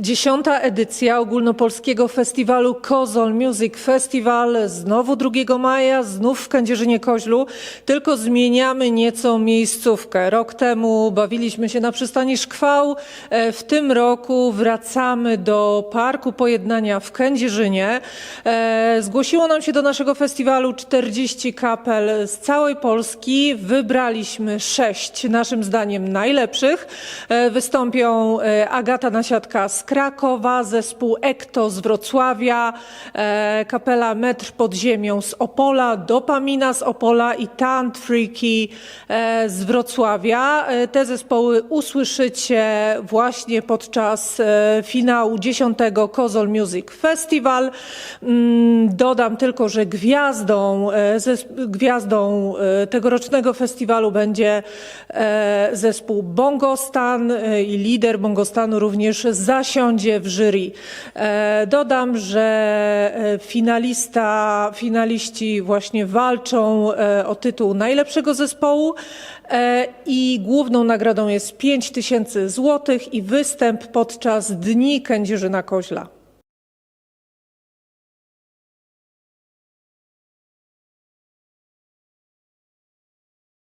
Dziesiąta edycja ogólnopolskiego festiwalu Kozol Music Festival. Znowu 2 maja, znów w Kędzierzynie-Koźlu, tylko zmieniamy nieco miejscówkę. Rok temu bawiliśmy się na przystani Szkwał. E, W tym roku wracamy do Parku Pojednania w Kędzierzynie. E, Zgłosiło nam się do naszego festiwalu 40 kapel z całej Polski. Wybraliśmy sześć, naszym zdaniem najlepszych. E, Wystąpią Agata Nasiadka z Krakowa, zespół Ekto z Wrocławia, e, kapela Metr pod ziemią z Opola, Dopamina z Opola i Tant Freaky e, z Wrocławia. E, Te zespoły usłyszycie właśnie podczas finału 10 Kozol Music Festival. Mm, Dodam tylko, że gwiazdą, gwiazdą tegorocznego festiwalu będzie zespół Bongostan i lider Bongostanu również zasiądzie w jury. E, Dodam, że e, finalista, finaliści właśnie walczą e, o tytuł najlepszego zespołu i główną nagrodą jest 5 tysięcy złotych i występ podczas Dni Kędzierzyna Koźla.